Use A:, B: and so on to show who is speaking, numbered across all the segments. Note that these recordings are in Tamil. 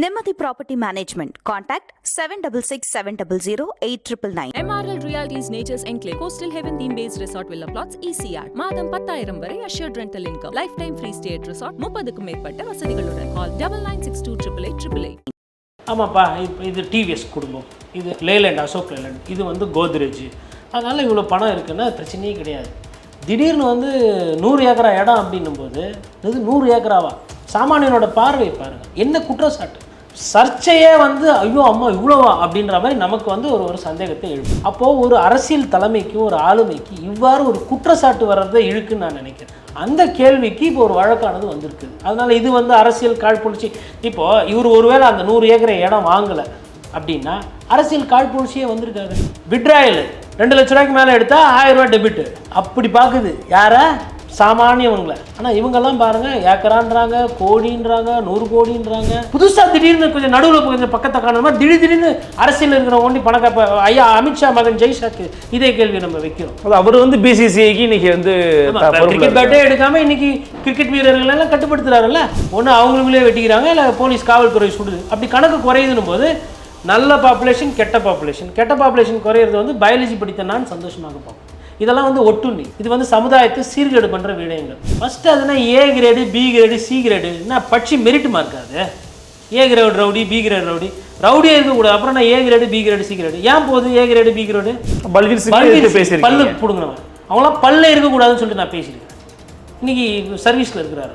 A: Nimati Property Management. Contact 766 700 8999.
B: MRL Realties Nature's Enclave Coastal Heaven theme based resort villa plots ECR மாதம் பத்தாயிரம் வரை assured rental income. Lifetime free stay at resort முப்பதுக்கும் மேற்பட்ட வசதிகளுடன். Call double nine six two triple eight triple eight
C: ஆமாப்பா இப்போ இது டிவிஎஸ் குடும்பம். இது லேலேண்ட் அசோக் லேலேண்ட் இது வந்து கோத்ரேஜ். அதனால் இவ்வளோ பணம் இருக்குன்னா பிரச்சனையே கிடையாது. திடீர்னு வந்து நூறு ஏக்கரா இடம் அப்படின்னும் போது இது நூறு ஏக்கராவா? சாமானியனோட பார்வை பாருங்கள் என்ன குற்றச்சாட்டு? சர்ச்சையே வந்து ஐயோ அம்மா இவ்வளோவா? அப்படின்ற மாதிரி நமக்கு வந்து ஒரு ஒரு சந்தேகத்தை எழுப்பும். அப்போது ஒரு அரசியல் தலைமைக்கு ஒரு ஆளுமைக்கு இவ்வாறு ஒரு குற்றச்சாட்டு வர்றதை இழுக்குன்னு நான் நினைக்கிறேன். அந்த கேள்விக்கு இப்போ ஒரு வழக்கானது வந்திருக்கு. அதனால் இது வந்து அரசியல் காழ்ப்புணர்ச்சி. இப்போது இவர் ஒருவேளை அந்த நூறு ஏக்கரை இடம் வாங்கலை அப்படின்னா அரசியல் காழ்ப்புணர்ச்சியே வந்திருக்காது. விட்ராயல் ரெண்டு லட்ச ரூபாய்க்கு மேலே எடுத்தால் ஆயிரம் ரூபாய் டெபிட் அப்படி பார்க்குது யாரை? சாமானியவங்களை. ஆனால் இவங்கெல்லாம் பாருங்கள் ஏக்கரான்றாங்க கோடின்றாங்க நூறு கோடின்றாங்க. புதுசாக திடீர்னு கொஞ்சம் நடுவில் கொஞ்சம் பக்கத்தை காணுற மாதிரி திடீர் திடீர்னு அரசியல் இருக்கிற ஒண்டி பணக்க ஐயா அமித்ஷா மகன் ஜெய்ஷாக்கு இதே கேள்வி நம்ம வைக்கிறோம்.
D: அவர் வந்து பிசிசிஐக்கு இன்னைக்கு வந்து
C: கிரிக்கெட் பேட்டே எடுக்காம இன்னைக்கு கிரிக்கெட் வீரர்கள் எல்லாம் கட்டுப்படுத்துறாருல்ல? ஒன்று அவங்களுக்குள்ளே வெட்டிக்கிறாங்க இல்லை போலீஸ் காவல்துறை சுடுது அப்படி கணக்கு குறையுதுன்னு போது நல்ல பாப்புலேஷன் கெட்ட பாப்புலேஷன் கெட்ட பாப்புலேஷன் குறையிறது வந்து பயாலஜி படித்த நான் சந்தோஷமாக பார்ப்போம். இதெல்லாம் வந்து ஒட்டுண்ணி. இது வந்து சமுதாயத்தை சீர்கேடு பண்ணுற விடயங்கள். ஃபஸ்ட்டு அதுனா A grade B grade C grade என்ன பட்சி மெரிட்டுமா இருக்காது A grade rowdy B grade rowdy. ரவுடியே இருக்கக்கூடாது. அப்புறம் நான் A grade B grade C grade ஏன் போகுது A grade B grade
D: Balveer
C: பல்லு பிடுங்கினவன் அவங்களாம் பல்லே இருக்கக்கூடாதுன்னு சொல்லிட்டு நான் பேசியிருக்கேன். இன்னைக்கு சர்வீஸில் இருக்கிறாரு.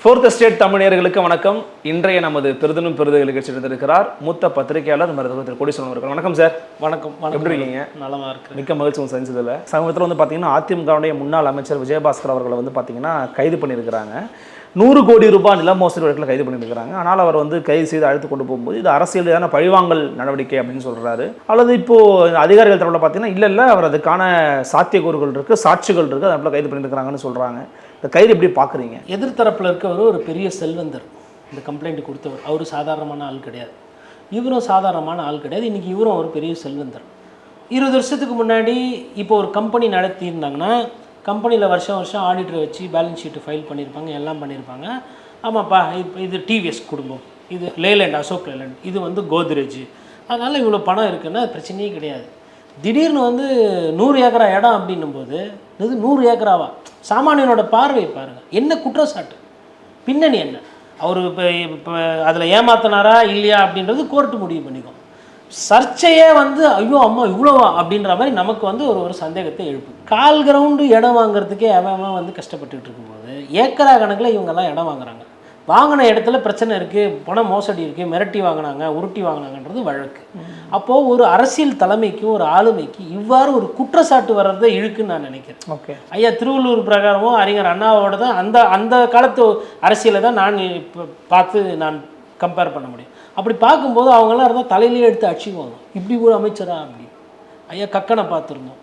D: fourth state தமிழர்களுக்கு வணக்கம். இன்றைய நமது பெருதனும் பெருது நிகழ்ச்சி எடுத்திருக்கிறார் மூத்த பத்திரிகையாளர் மருத்துவர் திரு கோடீஸ்வரன் அவர்கள். வணக்கம் சார்
C: வணக்கம்
D: எப்படி இருக்கீங்க?
C: நலமா இருக்கிறேன்.
D: மிக்க மகிழ்ச்சி உங்க சந்திச்சதில். சமீபத்தில் வந்து பார்த்தீங்கன்னா அதிமுகவுடைய முன்னாள் அமைச்சர் விஜயபாஸ்கர் அவர்களை வந்து பார்த்தீங்கன்னா கைது பண்ணியிருக்கிறாங்க. நூறு கோடி ரூபாய் நில மோசடி வழக்கில் கைது பண்ணியிருக்கிறாங்க. ஆனால் அவர் வந்து கைது செய்து அழைத்து கொண்டு போகும்போது இது அரசியலான பழிவாங்கல் நடவடிக்கை அப்படின்னு சொல்றாரு. அல்லது இப்போ அதிகாரிகள் தரப்பில் பார்த்தீங்கன்னா இல்லை இல்லை அவர் அதுக்கான சாத்தியக்கூறுகள் இருக்குது சாட்சிகள் இருக்குது அதனால கைது பண்ணியிருக்கிறாங்கன்னு சொல்கிறாங்க இந்த கயிறு எப்படி பார்க்குறீங்க?
C: எதிர்த்தரப்பில் இருக்கவர் ஒரு பெரிய செல்வந்தர். இந்த கம்ப்ளைண்ட் கொடுத்தவர். அவர் சாதாரணமான ஆள் கிடையாது. இவரும் சாதாரணமான ஆள் கிடையாது. இன்றைக்கி இவரும் ஒரு பெரிய செல்வந்தர். இருபது வருஷத்துக்கு முன்னாடி இப்போ ஒரு கம்பெனி நடத்தியிருந்தாங்கன்னா கம்பெனியில் வருஷம் வருஷம் ஆடிட்டர் வச்சு பேலன்ஸ் ஷீட்டு ஃபைல் பண்ணியிருப்பாங்க எல்லாம் பண்ணியிருப்பாங்க. ஆமாப்பா இப்போ இது டிவிஎஸ் குடும்பம். இது லேலேண்ட் அசோக் லேலேண்ட். இது வந்து கோத்ரேஜ். அதனால் இவ்வளோ பணம் இருக்குன்னா பிரச்சனையே கிடையாது. திடீர்னு வந்து நூறு ஏக்கரா இடம் அப்படின்னும் போது இது நூறு ஏக்கராவா? சாமானியனோட பார்வை பாருங்கள் என்ன குற்றச்சாட்டு? பின்னணி என்ன? அவர் இப்போ இப்போ அதில் ஏமாத்தினாரா இல்லையா அப்படின்றது கோர்ட்டு முடிவு பண்ணிக்கும். சர்ச்சையே வந்து ஐயோ அம்மா இவ்வளோவா? அப்படின்ற மாதிரி நமக்கு வந்து ஒரு ஒரு சந்தேகத்தை எழுப்பும் கால் கிரவுண்டு இடம் வாங்குறதுக்கே அவன் வந்து கஷ்டப்பட்டுக்கிட்டு இருக்கும்போது ஏக்கரா கணக்கில் இவங்கெல்லாம் இடம் வாங்குறாங்க. வாங்கின இடத்துல பிரச்சனை இருக்குது பணம் மோசடி இருக்குது மிரட்டி வாங்கினாங்க உருட்டி வாங்கினாங்கன்றது வழக்கு. அப்போது ஒரு அரசியல் தலைமைக்கு ஒரு ஆளுமைக்கு இவ்வாறு ஒரு குற்றச்சாட்டு வர்றதை இழுக்குன்னு நான் நினைக்கிறேன்.
D: ஓகே.
C: ஐயா திருவள்ளூர் பிரகாரமும் அறிஞர் அண்ணாவோட தான் அந்த அந்த காலத்து அரசியலை தான் நான் இப்போ பார்த்து நான் கம்பேர் பண்ண முடியும். அப்படி பார்க்கும்போது அவங்கெல்லாம் இருந்தால் தலையிலேயே எடுத்து அடிச்சுக்குவாங்க. இப்படி ஒரு அமைச்சரா அப்படி. ஐயா கக்கனை பார்த்துருந்தோம்.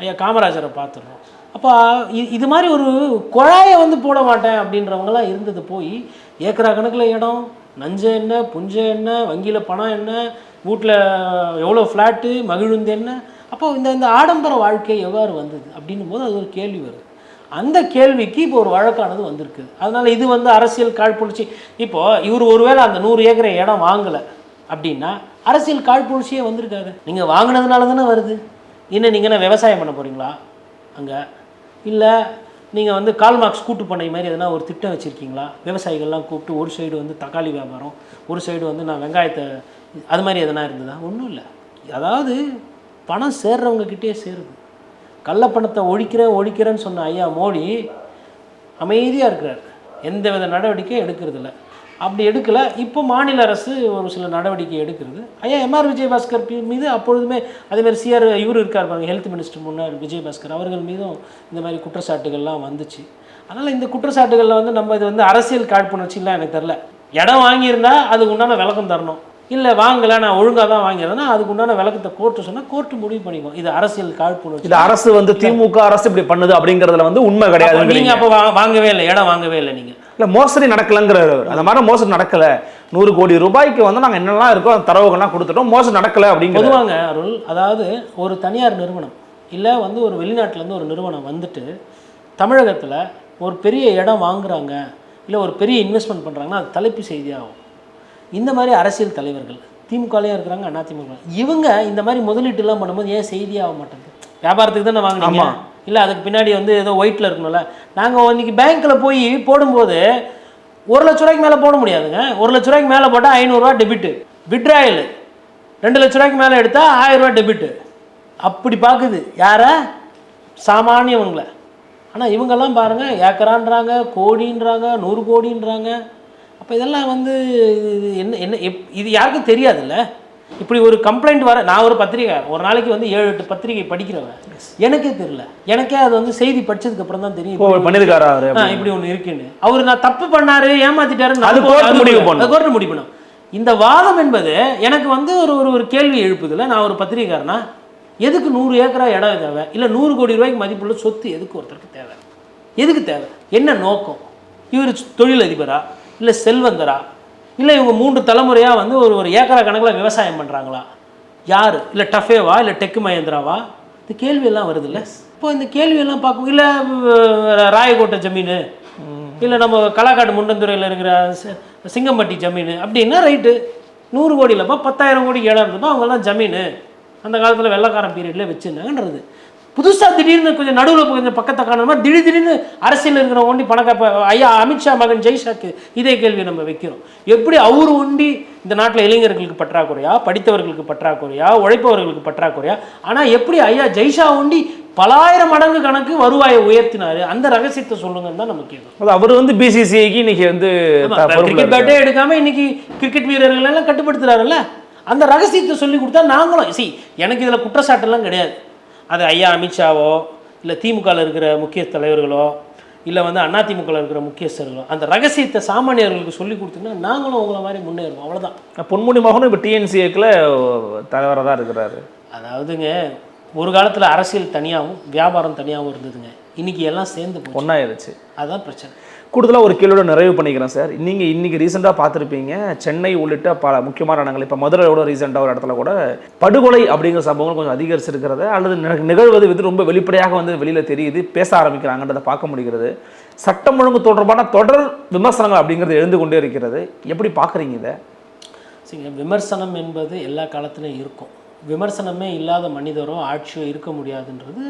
C: ஐயா காமராஜரை பார்த்துருந்தோம். அப்போ இது இது மாதிரி ஒரு குழாயை வந்து போட மாட்டேன் அப்படின்றவங்களாம் இருந்தது போய் ஏக்கரா கணக்கில் இடம் நஞ்சம் என்ன புஞ்ச என்ன வங்கியில் பணம் என்ன வீட்டில் எவ்வளோ ஃப்ளாட்டு மகிழுந்து என்ன அப்போ இந்த இந்த ஆடம்பர வாழ்க்கை எவ்வாறு வந்தது அப்படின்னும் போது அது ஒரு கேள்வி வருது. அந்த கேள்விக்கு இப்போ ஒரு வழக்கானது வந்திருக்கு. அதனால் இது வந்து அரசியல் காழ்ப்புணர்ச்சி. இப்போது இவர் ஒருவேளை அந்த நூறு ஏக்கரை இடம் வாங்கலை அப்படின்னா அரசியல் காழ்ப்புணர்ச்சியே வந்திருக்காது. நீங்கள் வாங்கினதுனால தானே வருது. இன்னும் நீங்கள் என்ன விவசாயம் பண்ண போகிறீங்களா அங்கே இல்லை நீங்கள் வந்து கால்மார்க்ஸ் கூட்டு பண்ணை மாதிரி எதனா ஒரு திட்டம் வச்சுருக்கீங்களா? விவசாயிகள்லாம் கூப்பிட்டு ஒரு சைடு வந்து தக்காளி வியாபாரம் ஒரு சைடு வந்து நான் வெங்காயத்தை அது மாதிரி எதனா இருந்ததா? ஒன்றும் இல்லை. அதாவது பணம் சேர்றவங்கக்கிட்டே சேருது. கள்ளப்பணத்தை ஒழிக்கிறேன் ஒழிக்கிறேன்னு சொன்ன ஐயா மோடி அமைதியாக இருக்கிறார். எந்த வித நடவடிக்கையும் எடுக்கிறதில்ல. அப்படி எடுக்கலை. இப்போ மாநில அரசு ஒரு சில நடவடிக்கை எடுக்கிறது. ஐயா எம்ஆர் விஜயபாஸ்கர் மீது அப்பொழுதுமே அதேமாதிரி சிஆர் இவர் இருக்கார் பாருங்க ஹெல்த் மினிஸ்டர் முன்னாள் விஜயபாஸ்கர் அவர்கள் மீதும் இந்த மாதிரி குற்றச்சாட்டுகள்லாம் வந்துச்சு. அதனால் இந்த குற்றச்சாட்டுகளில் வந்து நம்ம இது வந்து அரசியல் காழ்ப்புணர்ச்சிலாம் எனக்கு தெரில இடம் வாங்கியிருந்தா அதுக்கு உண்டான விளக்கம் தரணும். இல்லை வாங்கலை நான் ஒழுங்காக தான் வாங்கியிருந்தேன்னா அதுக்கு உண்டான விளக்கத்தை கோர்ட்டு சொன்னால் கோர்ட்டு முடிவு பண்ணிக்கும் இது அரசியல் காழ்ப்புணர்ச்சி.
D: இது அரசு வந்து திமுக அரசு இப்படி பண்ணுது அப்படிங்கிறதுல வந்து உண்மை
C: அப்ப
D: கிடையாது
C: அப்போ வா- வாங்கவே இல்லை இடம் வாங்கவே இல்லை நீங்கள்
D: இல்ல மோசடி நடக்கலங்கிறாரு. அந்த மாதிரி மோசடி நடக்கல. நூறு கோடி ரூபாய்க்கு வந்து நாங்க என்னெல்லாம் இருக்கோ அந்த தரவுகள்லாம் கொடுத்துட்டோம். மோசடி நடக்கல அப்படிங்கிறது
C: பொதுவாங்க அருள் அதாவது ஒரு தனியார் நிறுவனம் இல்லை வந்து ஒரு வெளிநாட்டிலேருந்து ஒரு நிறுவனம் வந்துட்டு தமிழகத்தில் ஒரு பெரிய இடம் வாங்குறாங்க இல்லை ஒரு பெரிய இன்வெஸ்ட்மெண்ட் பண்ணுறாங்கன்னா அது தலைப்பு செய்தியாகும். இந்த மாதிரி அரசியல் தலைவர்கள் திமுகலையும் இருக்கிறாங்க அதிமுக இவங்க இந்த மாதிரி முதலீட்டுலாம் பண்ணும்போது ஏன் செய்தியாக மாட்டேங்குது? வியாபாரத்துக்கு தானே வாங்கினீங்க. இல்லை அதுக்கு பின்னாடி வந்து ஏதோ ஒயிட்டில் இருக்கணும்ல. நாங்கள் இன்றைக்கி பேங்க்கில் போய் போடும்போது ஒரு லட்ச ரூபாய்க்கு மேலே போட முடியாதுங்க. ஒரு லட்ச ரூபாய்க்கு மேலே போட்டால் ஐநூறுரூவா டெபிட்டு விட்ராயல் ரெண்டு லட்ச ரூபாய்க்கு மேலே எடுத்தால் ஆயிரரூவா டெபிட்டு அப்படி பார்க்குது யாரை? சாமானியவங்களை. ஆனால் இவங்கெல்லாம் பாருங்கள் ஏக்கரான்றாங்க கோடின்றாங்க நூறு கோடின்றாங்க. அப்போ இதெல்லாம் வந்து இது என்ன என்ன எப்- இது யாருக்கும் தெரியாதுல்ல? இப்படி ஒரு கம்ப்ளைண்ட் வர நான் ஒரு பத்திரிகை ஒரு நாளைக்கு வந்து ஏழு எட்டு பத்திரிகை படிக்கிறவன். எனக்கே தெரியல. எனக்கே அது வந்து செய்தி படிச்சதுக்கு அப்புறம் தான் தெரியும்.
D: பண்ணிருக்காரா
C: இப்படி ஒன்று இருக்குன்னு. அவர் நான் தப்பு பண்ணாரு ஏமாத்திட்டாரு
D: அது court முடிவு பண்ணும்.
C: இந்த வாதம் என்பது எனக்கு வந்து ஒரு ஒரு ஒரு கேள்வி எழுப்புதுல நான் ஒரு பத்திரிகைக்காரனா? எதுக்கு நூறு ஏக்கரா இடம் தேவை இல்லை நூறு கோடி ரூபாய்க்கு மதிப்புள்ள சொத்து எதுக்கு ஒருத்தருக்கு தேவை? எதுக்கு தேவை? என்ன நோக்கம்? இவர் தொழிலதிபரா? இல்லை செல்வந்தரா? இல்லை இவங்க மூன்று தலைமுறையாக வந்து ஒரு ஒரு ஏக்கரா கணக்கில் விவசாயம் பண்ணுறாங்களா யார்? இல்லை டஃபேவா? இல்லை டெக்கு மகேந்திராவா? இந்த கேள்வியெல்லாம் வருதுல்ல? இப்போ இந்த கேள்வியெல்லாம் பார்க்கும் இல்லை ராயக்கோட்டை ஜமீனு இல்லை நம்ம களக்காடு முண்டந்துறையில் இருக்கிற சிங்கம்பட்டி ஜமீன் அப்படின்னா ரைட்டு நூறு கோடி இல்லைப்பா பத்தாயிரம் கோடி இடம் இருந்தப்போ அவங்கெல்லாம் ஜமீன். அந்த காலத்தில் வெள்ளக்காரன் பீரியட்ல வச்சுருந்தாங்கன்றது. புதுசாக திடீர்னு கொஞ்சம் நடுவில் கொஞ்சம் பக்கத்தை காணுமா. திடீர் திடீர்னு அரசியல் இருக்கிற ஒண்டி பணக்க இப்ப ஐயா அமித்ஷா மகன் ஜெய்ஷாக்கு இதே கேள்வி நம்ம வைக்கிறோம். எப்படி அவர் ஒண்டி இந்த நாட்டில் இளைஞர்களுக்கு பற்றாக்குறையா படித்தவர்களுக்கு பற்றாக்குறையா உழைப்பவர்களுக்கு பற்றாக்குறையா? ஆனால் எப்படி ஐயா ஜெய்ஷா ஒண்டி பலாயிரம் மடங்கு கணக்கு வருவாயை உயர்த்தினாரு? அந்த ரகசியத்தை சொல்லுங்கன்னு தான் நம்ம கேட்குறோம்.
D: அது அவர் வந்து பிசிசிஐக்கு இன்னைக்கு வந்து
C: கிரிக்கெட். பேட்டே எடுக்காம இன்னைக்கு கிரிக்கெட் வீரர்கள் எல்லாம் கட்டுப்படுத்துறாருல்ல? அந்த ரகசியத்தை சொல்லி கொடுத்தா நாங்களும் சி எனக்கு இதில் குற்றச்சாட்டெல்லாம் கிடையாது. அது ஐயா அமித்ஷாவோ இல்லை திமுகவில் இருக்கிற முக்கிய தலைவர்களோ இல்லை வந்து அதிமுகவில் இருக்கிற முக்கியஸ்தர்களோ அந்த ரகசியத்தை சாமானியர்களுக்கு சொல்லி கொடுத்தீங்கன்னா நாங்களும் உங்களை மாதிரி முன்னேறுவோம். அவ்வளவுதான்.
D: பொன்முடி மகனும் இப்போ டிஎன்சிஏக்கில் தலைவராக தான் இருக்கிறாரு.
C: அதாவதுங்க ஒரு காலத்தில் அரசியல் தனியாகவும் வியாபாரம் தனியாகவும் இருந்ததுங்க. இன்னைக்கு எல்லாம் சேர்ந்து
D: ஒன்றாயிருச்சு
C: அதுதான் பிரச்சனை.
D: கூடுதலாக ஒரு கேள்வியோட நிறைவு பண்ணிக்கிறேன் சார். நீங்கள் இன்றைக்கி ரீசெண்டாக பார்த்துருப்பீங்க சென்னை உள்ளிட்ட பல முக்கியமான இடங்கள். இப்போ மதுரையோட ரீசெண்டாக ஒரு இடத்துல கூட படுகொலை அப்படிங்கிற சம்பவங்கள் கொஞ்சம் அதிகரிச்சிருக்கிறத அல்லது நிகழ்வது வந்து ரொம்ப வெளிப்படையாக வந்து வெளியில் தெரியுது பேச ஆரம்பிக்கிறாங்கன்றதை பார்க்க முடிகிறது. சட்டம் ஒழுங்கு தொடர்பான தொடர் விமர்சனங்கள் அப்படிங்கிறது எழுந்து கொண்டே இருக்கிறது. எப்படி பார்க்குறீங்க இதை?
C: சரிங்க விமர்சனம் என்பது எல்லா காலத்துலையும் இருக்கும். விமர்சனமே இல்லாத மனிதரோ ஆட்சியோ இருக்க முடியாதுன்றது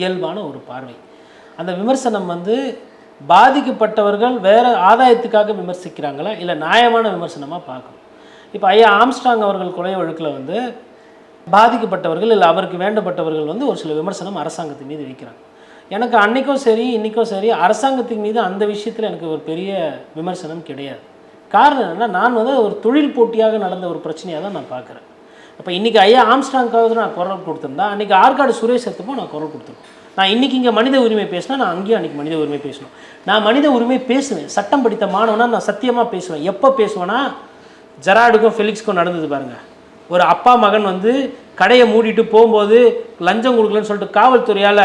C: இயல்பான ஒரு பார்வை. அந்த விமர்சனம் வந்து பாதிக்கப்பட்டவர்கள் வேறு ஆதாயத்துக்காக விமர்சிக்கிறாங்களா? இல்லை நியாயமான விமர்சனமாக பார்க்கணும். இப்போ ஐயா ஆம்ஸ்ட்ராங் அவர்கள் கொலை வழக்கில் வந்து பாதிக்கப்பட்டவர்கள் இல்லை அவருக்கு வேண்டப்பட்டவர்கள் வந்து ஒரு சில விமர்சனம் அரசாங்கத்தின் மீது வைக்கிறாங்க. எனக்கு அன்றைக்கும் சரி இன்றைக்கும் சரி அரசாங்கத்தின் மீது அந்த விஷயத்தில் எனக்கு ஒரு பெரிய விமர்சனம் கிடையாது. காரணம் என்னென்னா நான் வந்து ஒரு தொழில் போட்டியாக நடந்த ஒரு பிரச்சனையாக தான் நான் பார்க்குறேன். அப்போ இன்றைக்கி ஐயா ஆம்ஸ்டாங்காவது நான் குரல் கொடுத்துருந்தா அன்றைக்கி ஆற்காடு சுரேஷ் எடுத்தப்போ நான் குரல் கொடுத்துருக்கேன் நான் இன்றைக்கி இங்கே மனித உரிமை பேசினா நான் அங்கேயும் அன்றைக்கி மனித உரிமை பேசணும். நான் மனித உரிமை பேசுவேன். சட்டம் படித்த மாணவனா நான் சத்தியமாக பேசுவேன். எப்போ பேசுவேன்னா ஜெராடுக்கும் ஃபெலிக்ஸ்க்கும் நடந்தது பாருங்கள் ஒரு அப்பா மகன் வந்து கடையை மூடிட்டு போகும்போது லஞ்சம் கொடுக்கலன்னு சொல்லிட்டு காவல்துறையால்.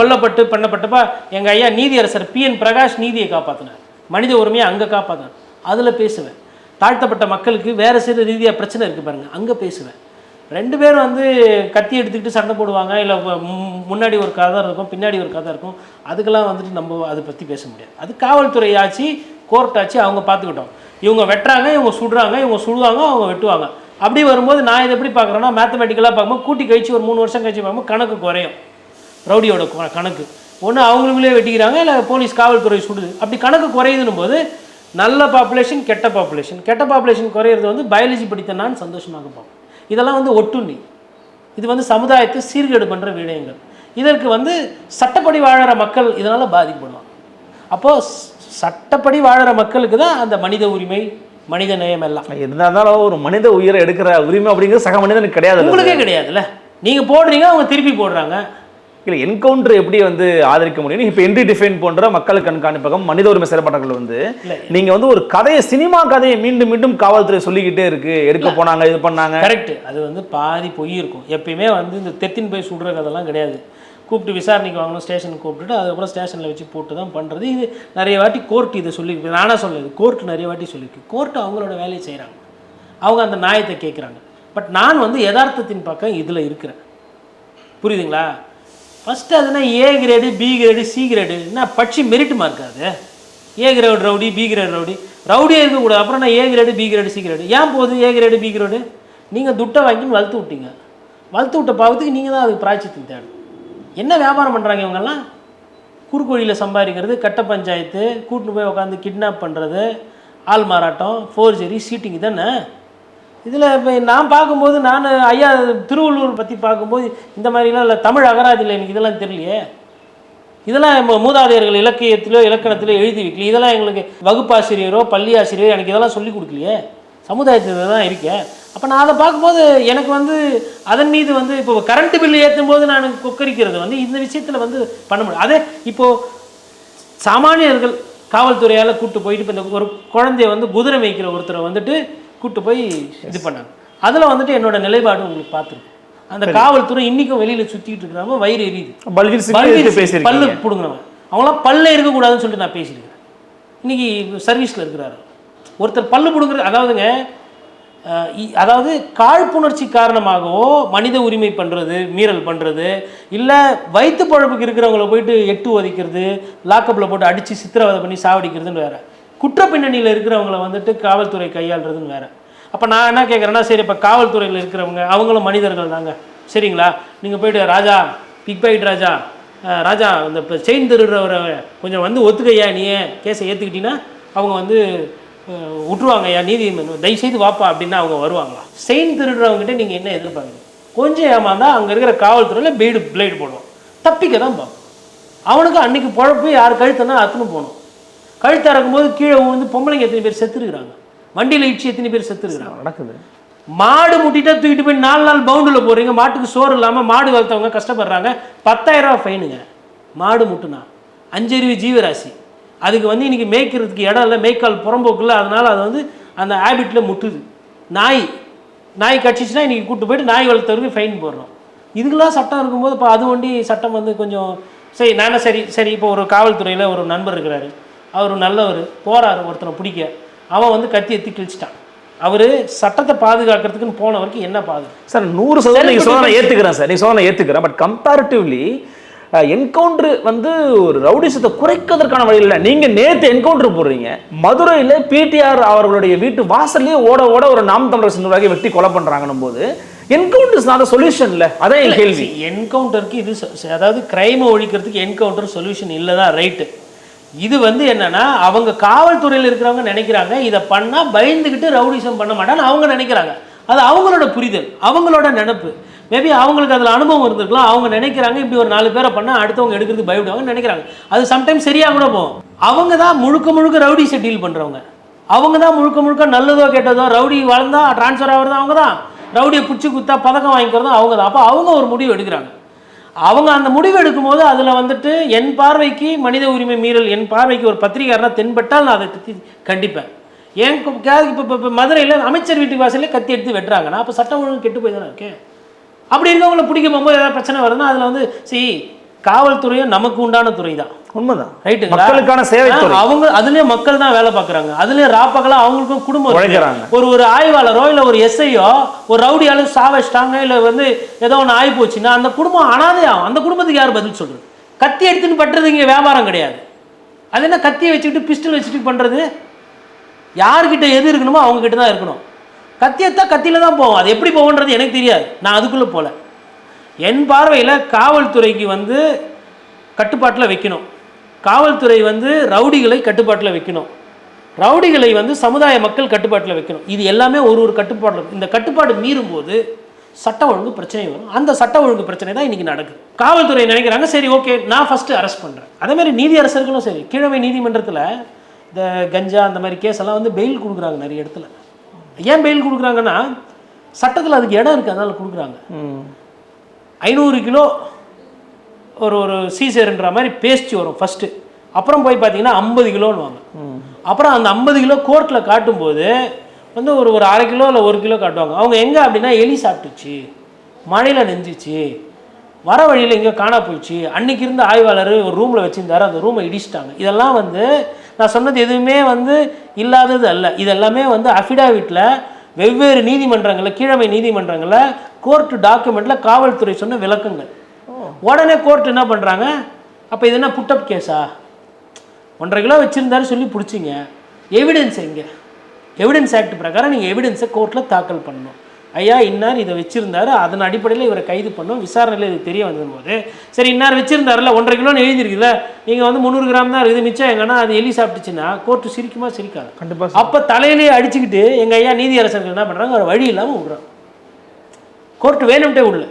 C: கொல்லப்பட்டு பண்ணப்பட்டப்ப எங்கள் ஐயா நீதியரசர் பி. என். பிரகாஷ் நீதியை காப்பாற்றினார் மனித உரிமையை அங்கே காப்பாற்றினார் அதில் பேசுவேன். தாழ்த்தப்பட்ட மக்களுக்கு வேறு சில ரீதியாக பிரச்சனை இருக்குது பாருங்க. அங்கே பேசுவேன். ரெண்டு பேரும் வந்து கத்தி எடுத்துக்கிட்டு சண்டை போடுவாங்க இல்லை முன்னாடி ஒரு கதை இருக்கும் பின்னாடி ஒரு கதை இருக்கும். அதுக்கெல்லாம் வந்துட்டு நம்ம அதை பற்றி பேச முடியாது. அது காவல்துறை ஆச்சு கோர்ட் ஆச்சு அவங்க பார்த்துக்கிட்டோம். இவங்க வெட்டுறாங்க இவங்க சுடுறாங்க இவங்க சுடுவாங்க அவங்க வெட்டுவாங்க. அப்படி வரும்போது நான் இதை எப்படி பார்க்குறேன்னா மேத்தமெட்டிக்கலாக பார்க்கும்போது கூட்டி கழிச்சு ஒரு மூணு வருஷம் கழிச்சு பார்க்கும்போது கணக்கு குறையும். ரவுடியோட கணக்கு. ஒன்று அவங்களுக்குள்ளே வெட்டிக்கிறாங்க இல்லை போலீஸ் காவல்துறை சுடுது. அப்படி கணக்கு குறையுதுன்னும் போது நல்ல பாப்புலேஷன் கெட்ட பாப்புலேஷன் கெட்ட பாப்புலேஷன் குறையிறது வந்து பயாலஜி படித்த நான் சந்தோஷமாக பார்ப்போம் இதெல்லாம் வந்து ஒட்டுண்ணி இது வந்து சமுதாயத்தை சீர்கேடு பண்ணுற விடயங்கள். இதற்கு வந்து சட்டப்படி வாழற மக்கள் இதனால் பாதிக்கப்படுவாங்க. அப்போது சட்டப்படி வாழற மக்களுக்கு தான் அந்த மனித உரிமை மனித நேயம் எல்லாம்.
D: இருந்தாலும் ஒரு மனித உயிரை எடுக்கிற உரிமை அப்படிங்கிறது சக மனிதனுக்கு கிடையாது.
C: உங்களுக்கே கிடையாதுல்ல. நீங்கள் போடுறீங்க அவங்க திருப்பி போடுறாங்க.
D: இல்லை என்கவுண்டர் எப்படி வந்து ஆதரிக்க முடியும் இப்போ என்டி டிஃபைன் போன்ற மக்கள் கண்காணிப்பகம் மனித உரிமை செயல்பாடுகள் வந்து
C: இல்ல.
D: நீங்க வந்து ஒரு கதையை சினிமா கதையை மீண்டும் மீண்டும் காவல்துறை சொல்லிக்கிட்டே இருக்கு. எடுக்க போனாங்க இது பண்ணாங்க.
C: கரெக்ட் அது வந்து பாதி பொய் இருக்கும். எப்பயுமே வந்து இந்த தெத்தின் போய் சுடுற கதெல்லாம் கிடையாது. கூப்பிட்டு விசாரணைக்கு வாங்கணும் ஸ்டேஷனுக்கு கூப்பிட்டுட்டு அதுக்கப்புறம் ஸ்டேஷனில் வச்சு போட்டு தான் பண்ணுறது இது நிறைய வாட்டி கோர்ட் இதை சொல்லி நானாக சொல்லுது கோர்ட் நிறைய வாட்டி சொல்லியிருக்கு கோர்ட் அவங்களோட வேலையை செய்கிறாங்க அவங்க அந்த நியாயத்தை கேட்குறாங்க பட் நான் வந்து யதார்த்தத்தின் பக்கம் இதில் இருக்கிறேன். புரியுதுங்களா? ஃபஸ்ட்டு அதுனா A grade B grade C grade என்ன பட்சி மெரிட்டுமா இருக்காது A grade rowdy B grade rowdy ரவுடியே இருக்கக்கூடாது. அப்புறம் நான் A grade B grade C grade ஏன் போகுது ஏ கிரேடு பி கிரேடு நீங்கள் துட்டை வாங்கின்னு வளர்த்து விட்டீங்க. வளர்த்து விட்ட பாவத்துக்கு நீங்கள் தான் அதுக்கு பிராய்ச்சித்து தேடணும். என்ன வியாபாரம் பண்ணுறாங்க இவங்கெல்லாம்? குறுக்கோழியில் சம்பாதிக்கிறது கட்ட பஞ்சாயத்து கூட்டின்னு போய் உட்காந்து கிட்னாப் பண்ணுறது ஆள் மாறாட்டம் ஃபோர்ஜரி சீட்டிங் தானே இதில் இப்போ நான் பார்க்கும்போது நான் ஐயா திருவள்ளூர் பற்றி பார்க்கும்போது இந்த மாதிரிலாம் இல்லை தமிழ் அகராதியில் எனக்கு இதெல்லாம் தெரியலையே. இதெல்லாம் நம்ம மூதாதையர்கள் இலக்கியத்திலோ இலக்கணத்திலோ எழுதி வைக்கல இதெல்லாம் எங்களுக்கு வகுப்பாசிரியரோ பள்ளி ஆசிரியரோ எனக்கு இதெல்லாம் சொல்லி கொடுக்கலையே. சமுதாயத்தில் தான் இருக்கேன். அப்போ நான் அதை பார்க்கும்போது எனக்கு வந்து அதன் மீது வந்து இப்போ கரண்ட் பில்லு ஏற்றும் போது நான் கொக்கரிக்கிறது வந்து இந்த விஷயத்தில் வந்து பண்ண முடியும். அதே இப்போது சாமானியர்கள் காவல்துறையால் கூட்டு போயிட்டு இப்போ இந்த ஒரு குழந்தைய வந்து குதிரை மேய்க்கிற ஒருத்தரை வந்துட்டு கூட்டு போய் இது பண்ணாங்க. அதில் வந்துட்டு என்னோட நிலைப்பாடு உங்களுக்கு பார்த்துருக்கோம் அந்த காவல்துறை இன்னைக்கும் வெளியில் சுற்றிட்டு இருக்கிறாங்க வயிறு எரியுது. பல்லு பிடுங்கினவன் அவங்களாம் பல்லே இருக்கக்கூடாதுன்னு சொல்லிட்டு நான் பேசியிருக்கேன் இன்னைக்கு சர்வீஸில் இருக்கிறாரு. ஒருத்தர் பல்லு பிடுங்குறது அதாவதுங்க இ- அதாவது காழ்ப்புணர்ச்சி காரணமாகவோ மனித உரிமை பண்ணுறது மீறல் பண்ணுறது இல்லை வயிற்று பழப்புக்கு இருக்கிறவங்கள போயிட்டு எட்டு ஒதிக்கிறது லாக்கப்பில் போட்டு அடித்து சித்திரவதை பண்ணி சாவடிக்கிறதுன்னு வேறு. குற்ற பின்னணியில் இருக்கிறவங்கள வந்துட்டு காவல்துறை கையாளுறதுன்னு வேற. அப்போ நான் என்ன கேட்குறேன்னா சரி இப்போ காவல்துறையில் இருக்கிறவங்க அவங்களும் மனிதர்கள் தாங்க. சரிங்களா? நீங்கள் போயிட்டு ராஜா பிக் பாயிட் ராஜா ராஜா இந்த இப்போ செயின் திருடுறவரை கொஞ்சம் வந்து ஒத்துக்கையா நீ கேஸை ஏற்றுக்கிட்டீங்கன்னா அவங்க வந்து விட்டுருவாங்க ஐயா நீதி தயவுசெய்து வாப்பா அப்படின்னா அவங்க வருவாங்களா? செயின் திருடுறவங்ககிட்ட நீங்கள் என்ன எதிர்பார்க்குறீங்க? கொஞ்சம் ஏமாந்தா அங்கே இருக்கிற காவல்துறையில் பிளேடு பிளேடு போடுவோம் தப்பிக்க தான் பார்ப்போம் அவனுக்கு அன்னைக்கு பொழப்பு யார் கழுத்துனா அத்துன்னு போகணும் கழுத்து இறக்கும்போது கீழே விழுந்து பொம்பளைங்க எத்தனை பேர் செத்துருக்குறாங்க? வண்டியில் இடிச்சு எத்தனை பேர் செத்துருக்குறாங்க?
D: நடக்குது.
C: மாடு முட்டிட்டா தூக்கிட்டு போய் நாலு நாள் பவுண்டில் போகிறீங்க மாட்டுக்கு சோறு இல்லாமல் மாடு வளர்த்தவங்க கஷ்டப்படுறாங்க. பத்தாயிரம் ரூபா ஃபைனுங்க மாடு முட்டுனா. அஞ்சறிவு ஜீவராசி. அதுக்கு வந்து இன்னைக்கு மேய்க்கிறதுக்கு இடம் இல்லை மேய்க்கால் புறம்போக்குல அதனால அது வந்து அந்த ஹேபிட்டில் முட்டுது. நாய் நாய் கடிச்சிச்சுன்னா இன்னைக்கு கூட்டு போயிட்டு நாய் வளர்த்தவருக்கு ஃபைன் போடுறோம். இதுக்கெல்லாம் சட்டம் இருக்கும்போது இப்போ அது வண்டி சட்டம் வந்து கொஞ்சம் சரி நானே சரி சரி இப்போ ஒரு காவல்துறையில் ஒரு நண்பர் இருக்கிறாரு. அவர் நல்லவர் போறாரு ஒருத்தனை பிடிக்க. அவன் வந்து கத்தி எத்தி கிழிச்சிட்டான். அவர் சட்டத்தை பாதுகாக்கிறதுக்குன்னு போன வரைக்கும் என்ன பாதுகாப்பு
D: சார் நூறு சதவீதம் நீங்கள் சொல்ல ஏற்றுக்கிறேன் சார். நீங்கள் சொல்ல ஏற்றுக்கிறேன் பட் கம்பேரிட்டிவ்லி என்கவுண்டர் வந்து ஒரு ரவுடிசத்தை குறைக்கிறதுக்கான வழி இல்லை. நீங்கள் நேற்று என்கவுண்டர் போடுறீங்க. மதுரையில் பிடிஆர் அவர்களுடைய வீட்டு வாசல்லே ஓட ஓட ஒரு நாம் தமிழர் சிந்தராகி வெட்டி கொலை பண்ணுறாங்கன்னும் போது என்கவுண்டர் நாட் சொல்யூஷன் இல்லை. அதான் என் கேள்வி.
C: என்கவுண்டருக்கு இது அதாவது கிரைமை ஒழிக்கிறதுக்கு என்கவுண்டர் சொல்யூஷன் இல்லை தான் ரைட்டு இது வந்து என்னன்னா அவங்க காவல்துறையில் இருக்கிறவங்க நினைக்கிறாங்க இதை பண்ணால் பயந்துக்கிட்டு ரவுடிசம் பண்ண மாட்டான்னு அவங்க நினைக்கிறாங்க. அது அவங்களோட புரிதல் அவங்களோட நினப்பு. மேபி அவங்களுக்கு அதில் அனுபவம் இருந்திருக்கலாம். அவங்க நினைக்கிறாங்க இப்படி ஒரு நாலு பேரை பண்ணால் அடுத்தவங்க எடுக்கிறது பயப்படுவாங்கன்னு நினைக்கிறாங்க. அது சம்டைம்ஸ் சரியாக கூட போகும். அவங்க தான் முழுக்க முழுக்க ரவுடிஸை டீல் பண்ணுறவங்க அவங்க தான் முழுக்க முழுக்க நல்லதோ கெட்டதோ ரவுடி வளர்ந்தா ட்ரான்ஸ்ஃபர் ஆகிறது அவங்க தான். ரவுடியை பிடிச்சி குத்தா பதக்கம் வாங்கிக்கிறதும் அவங்க தான். அப்போ அவங்க ஒரு முடிவு எடுக்கிறாங்க. அவங்க அந்த முடிவு எடுக்கும்போது அதில் வந்துட்டு என் பார்வைக்கு மனித உரிமை மீறல் என் பார்வைக்கு ஒரு பத்திரிகாரனா தென்பட்டால் நான் அதை திட்டி கண்டிப்பேன். ஏன் இப்போ இப்போ இப்போ மதுரையில் அமைச்சர் வீட்டுக்கு வாசலே கத்தி எடுத்து வெட்டுறாங்கன்னா அப்போ சட்டம் ஒழுங்கு கெட்டு போய் தானே இருக்கேன்? அப்படி இருக்கவங்கள பிடிக்க போகும்போது ஏதாவது பிரச்சனை வருதுன்னா அதில் வந்து சி காவல்துறையும் நமக்கு உண்டான துறை தான்
D: உண்மைதான்
C: ரைட்டுங்களா
D: மக்களுக்கான
C: ஆ, அவங்க அதுலயும் மக்கள் தான் வேலை பார்க்குறாங்க. அதுலயும் ராப்பகலா அவங்களுக்கும் குடும்பம்.
D: உழைக்கிறாங்க.
C: ஒரு ஒரு ஆய்வாளரோ இல்ல ஒரு எஸ்ஐயோ ஒரு ரவுடியால சாவச்சிட்டாங்க இல்ல வந்து ஏதோ ஒன்று ஆகி போச்சுன்னா அந்த குடும்பம் அனாதையாகும் அந்த குடும்பத்துக்கு யார் பதில் சொல்றது? கத்தி எடுத்துன்னு பட்டுறது இங்க வியாபாரம் கிடையாது. அது என்ன கத்தியை வச்சுக்கிட்டு பிஸ்டல் வச்சுட்டு பண்றது? யார்கிட்ட எது இருக்கணுமோ அவங்க கிட்ட தான் இருக்கணும். கத்தியத்தா கத்தியில் தான் போகும் அது எப்படி போகுன்றது எனக்கு தெரியாது. நான் அதுக்குள்ளே போகல என் பார்வையில் காவல்துறைக்கு வந்து கட்டுப்பாட்டில் வைக்கணும். காவல்துறை வந்து ரவுடிகளை கட்டுப்பாட்டில் வைக்கணும். ரவுடிகளை வந்து சமுதாய மக்கள் கட்டுப்பாட்டில் வைக்கணும். இது எல்லாமே ஒரு ஒரு கட்டுப்பாடு இந்த கட்டுப்பாடு மீறும் போது சட்ட ஒழுங்கு பிரச்சனை வரும். அந்த சட்ட ஒழுங்கு பிரச்சனை தான் இன்றைக்கி நடக்குது. காவல்துறை நினைக்கிறாங்க சரி ஓகே நான் ஃபஸ்ட்டு அரெஸ்ட் பண்ணுறேன் அதேமாதிரி நீதி அரசர்களும் சரி கீழமை நீதிமன்றத்தில் இந்த கஞ்சா அந்த மாதிரி கேஸ் எல்லாம் வந்து பெயில் கொடுக்குறாங்க நிறைய இடத்துல. ஏன் பெயில் கொடுக்குறாங்கன்னா சட்டத்தில் அதுக்கு இடம் இருக்குது அதனால கொடுக்குறாங்க. ஐநூறு கிலோ ஒரு ஒரு சீசர்ன்ற மாதிரி பேஸ்ட் வரும் ஃபஸ்ட்டு அப்புறம் போய் பார்த்தீங்கன்னா ஐம்பது கிலோன்னு வாங்க அப்புறம் அந்த ஐம்பது கிலோ கோர்ட்டில் காட்டும்போது வந்து ஒரு ஒரு அரை கிலோ இல்லை ஒரு கிலோ காட்டுவாங்க. அவங்க எங்கே அப்படின்னா எலி சாப்பிட்டுச்சு மழையில் நெஞ்சிச்சு வர வழியில் எங்கேயோ காணா போயிடுச்சு. அன்னைக்கு இருந்த ஆய்வாளர் ஒரு ரூமில் வச்சுருந்தாரு அந்த ரூமை இடிச்சிட்டாங்க. இதெல்லாம் வந்து நான் சொன்னது எதுவுமே வந்து இல்லாதது அல்ல. இதெல்லாமே வந்து அஃபிடாவிட்டில் வெவ்வேறு நீதிமன்றங்களில் கீழமை நீதிமன்றங்களில் கோர்ட்டு டாக்குமெண்ட்டில் காவல்துறை சொன்ன விளக்கங்கள். உடனே கோர்ட் என்ன பண்ணுறாங்க அப்போ இது என்ன புட்டப் கேஸா ஒன்றரை கிலோ வச்சுருந்தாரு சொல்லி பிடிச்சிங்க. எவிடன்ஸ் எங்கே? எவிடன்ஸ் ஆக்ட் பிரகாரம் நீங்கள் எவிடன்ஸை கோர்ட்டில் தாக்கல் பண்ணணும். ஐயா இன்னார் இதை வச்சுருந்தாரு அதன் அடிப்படையில் இவரை கைது பண்ணோம். விசாரணையில் இது தெரிய வந்தபோது சரி இன்னார் வச்சுருந்தாருல ஒன்றரை கிலோன்னு எழுதிருக்குல்ல நீங்கள் வந்து முந்நூறு கிராம் தான் இருக்குது மிச்சம் எங்கன்னா அது எலி சாப்பிட்டுச்சுன்னா கோர்ட்டு சிரிக்குமா சிரிக்காது?
D: கண்டிப்பா
C: அப்போ தலையிலேயே அடிச்சுக்கிட்டு எங்கள் ஐயா நீதியரசர்கள் என்ன பண்ணுறாங்க ஒரு வழி இல்லாமல் விடுறாங்க. கோர்ட்டு வேணும்ட்டே விடல.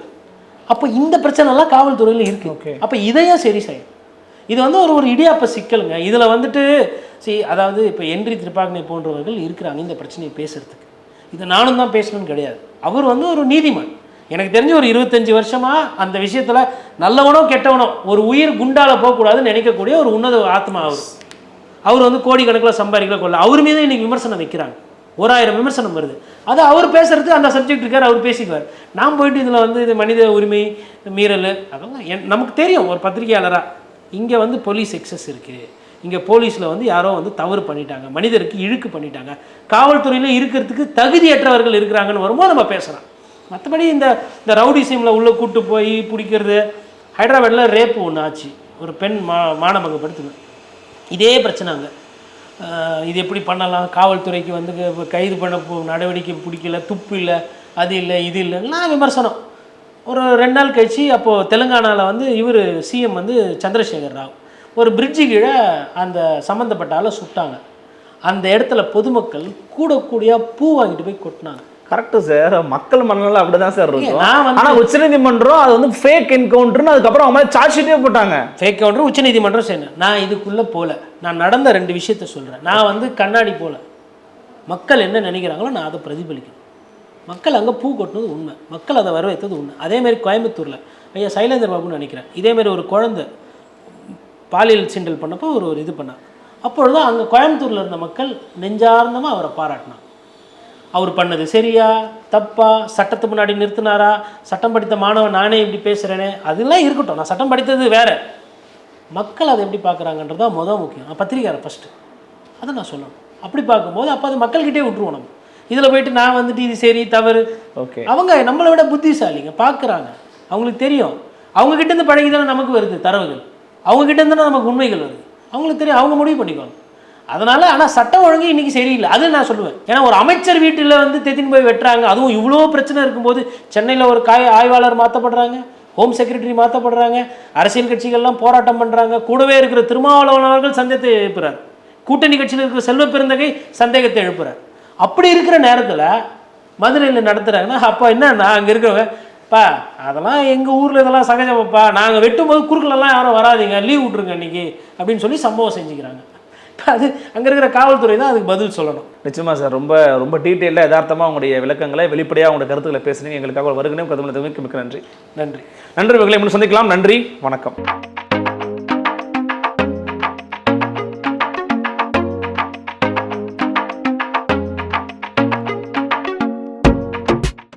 C: அப்போ இந்த பிரச்சனைலாம் காவல்துறையில் இருக்கு.
D: Okay.
C: அப்போ இதையும் சரி செய்யும் இது வந்து ஒரு ஒரு இடியாப்ப சிக்கலுங்க. இதில் வந்துட்டு சி அதாவது இப்போ என்றி திருப்பாக்னை போன்றவர்கள் இருக்கிறாங்க இந்த பிரச்சனையை பேசுறதுக்கு. இதை நானும் தான் பேசணும்னு கிடையாது. அவர் வந்து ஒரு நீதிமான். எனக்கு தெரிஞ்ச ஒரு இருபத்தஞ்சு வருஷமா அந்த விஷயத்தில் நல்லவனோ கெட்டவனோ ஒரு உயிர் குண்டால போகக்கூடாதுன்னு நினைக்கக்கூடிய ஒரு உன்னத ஆத்மா அவர். அவர் வந்து கோடிக்கணக்கில் சம்பாதிக்கல கொள்ள அவர் மீது இன்னைக்கு விமர்சனம் வைக்கிறாங்க. ஒரு ஆயிரம் விமர்சனம் வருது. அது அவர் பேசுறதுக்கு அந்த சப்ஜெக்ட் இருக்கார் அவர் பேசிக்குவார். நாம் போயிட்டு இதில் வந்து இது மனித உரிமை மீறல் அதெல்லாம் என் நமக்கு தெரியும். ஒரு பத்திரிகையாளராக இங்கே வந்து போலீஸ் எக்ஸஸ் இருக்குது இங்கே போலீஸில் வந்து யாரோ வந்து தவறு பண்ணிட்டாங்க. மனிதருக்கு இழுக்கு பண்ணிட்டாங்க. காவல்துறையில் இருக்கிறதுக்கு தகுதியற்றவர்கள் இருக்கிறாங்கன்னு வரும்போது நம்ம பேசுகிறோம் மற்றபடி இந்த இந்த ரவுடி சீமில் உள்ளே கூட்டு போய் பிடிக்கிறது ஹைதராபாத்தில் ரேப்பு ஒன்று ஆச்சு. ஒரு பெண் மா மானபங்கப்படுத்துது. இதே பிரச்சனை அங்கே. இது எப்படி பண்ணலாம்? காவல்துறைக்கு வந்து கைது பண்ண நடவடிக்கை பிடிக்கல துப்பு இல்லை அது இல்லை இது இல்லைன்னா விமர்சனம். ஒரு ரெண்டு நாள் கழிச்சு அப்போது தெலுங்கானாவில் வந்து இவர் சிஎம் வந்து சந்திரசேகர் ராவ். ஒரு பிரிட்ஜு கீழே அந்த சம்மந்தப்பட்ட ஆளை சுட்டாங்க. அந்த இடத்துல பொதுமக்கள் கூட கூடியாக பூ வாங்கிட்டு போய் கொட்டினாங்க.
D: கரெக்ட் சார் மக்கள் மனநிலை அப்படிதான் சார் இருக்கும்.
C: நான் வந்து-
D: ஆனா உச்சநீதிமன்றம் அது வந்து ஃபேக் என்கவுண்டர்னு அதுக்கப்புறம் அவங்க மேல சார்ஜ் ஷீட்டே போட்டாங்க.
C: ஃபேக் கவுண்டர் உச்சநீதிமன்றம் செய்யணும் நான் இதுக்குள்ளே போகல நான் நடந்த ரெண்டு விஷயத்த சொல்கிறேன் நான் வந்து கண்ணாடி போல. மக்கள் என்ன நினைக்கிறாங்களோ நான் அதை பிரதிபலிக்கணும். மக்கள் அங்கே பூ கொட்டினது உண்மை. மக்கள் அதை வரவேற்றது உண்மை. அதேமாரி கோயம்புத்தூரில். ஐயா சைலேந்தர் பாபுன்னு நினைக்கிறேன். இதேமாரி ஒரு குழந்தை பாலியல் சிண்டல் பண்ணப்போ ஒரு ஒரு இது பண்ணார் அப்பொழுது அங்கே கோயம்புத்தூரில் இருந்த மக்கள் நெஞ்சார்ந்தமாக அவரை பாராட்டினாங்க. அவர் பண்ணது சரியா தப்பா சட்டத்து முன்னாடி நிறுத்தினாரா சட்டம் படித்த மாணவன் நானே இப்படி பேசுகிறேனே அதெல்லாம் இருக்கட்டும். நான் சட்டம் படித்தது வேற. மக்கள் அதை எப்படி பார்க்குறாங்கன்றது தான் முதல் முக்கியம். நான் பத்திரிக்காரன் ஃபஸ்ட்டு அதை நான் சொல்லணும். அப்படி பார்க்கும்போது அப்போ அது மக்கள்கிட்டே விட்டுருவோம் நம்ம. இதில் போயிட்டு நான் வந்துட்டு இது சரி தவறு.
D: ஓகே
C: அவங்க நம்மளை விட புத்திசாலிங்க. பார்க்குறாங்க. அவங்களுக்கு தெரியும். அவங்க கிட்ட இருந்து பழகி தானே நமக்கு வருது தரவுகள். அவங்கக்கிட்ட இருந்து நமக்கு உண்மைகள் வருது. அவங்களுக்கு தெரியும் அவங்க முடிவு பண்ணிக்குவாங்க. அதனால் ஆனால் சட்டம் ஒழுங்கு இன்றைக்கி சரியில்லை. அது நான் சொல்லுவேன். ஏன்னா ஒரு அமைச்சர் வீட்டில் வந்து தெத்தின்னு போய் வெட்டுறாங்க. அதுவும் இவ்வளோ பிரச்சனை இருக்கும்போது சென்னையில் ஒரு காய் ஆய்வாளர் மாற்றப்படுறாங்க ஹோம் செக்ரட்டரி மாற்றப்படுறாங்க அரசியல் கட்சிகள்லாம் போராட்டம் பண்ணுறாங்க கூடவே இருக்கிற திருமாவளவன் அவர்கள் சந்தேகத்தை எழுப்புறார். கூட்டணி கட்சியில் இருக்கிற செல்வ பெருந்தகை சந்தேகத்தை எழுப்புறார். அப்படி இருக்கிற நேரத்தில் மதுரையில் நடத்துகிறாங்கன்னா அப்போ என்னன்னா அங்கே இருக்கிறவங்க பா அதெல்லாம் எங்கள் ஊரில் இதெல்லாம் சகஜமாப்பா. நாங்கள் வெட்டும்போது குறுக்கலெல்லாம் யாரும் வராதீங்க. லீவ் விட்ருங்க இன்னைக்கு அப்படின்னு சொல்லி சம்பவம் செஞ்சுக்கிறாங்க. அது அங்கே இருக்கிற காவல்துறை தான் அதுக்கு பதில் சொல்லணும்.
D: நிச்சயமா சார். ரொம்ப ரொம்ப டீட்டெயிலாக யதார்த்தமாக உங்களுடைய விளக்கங்களை வெளிப்படையாக உங்களுடைய கருத்துக்களை பேசுனீங்க. எங்களுக்காக வருகிறேன் கருத்து மிக்க நன்றி.
C: நன்றி.
D: நன்றி மக்களை இன்னும் சந்திக்கலாம். நன்றி. வணக்கம்.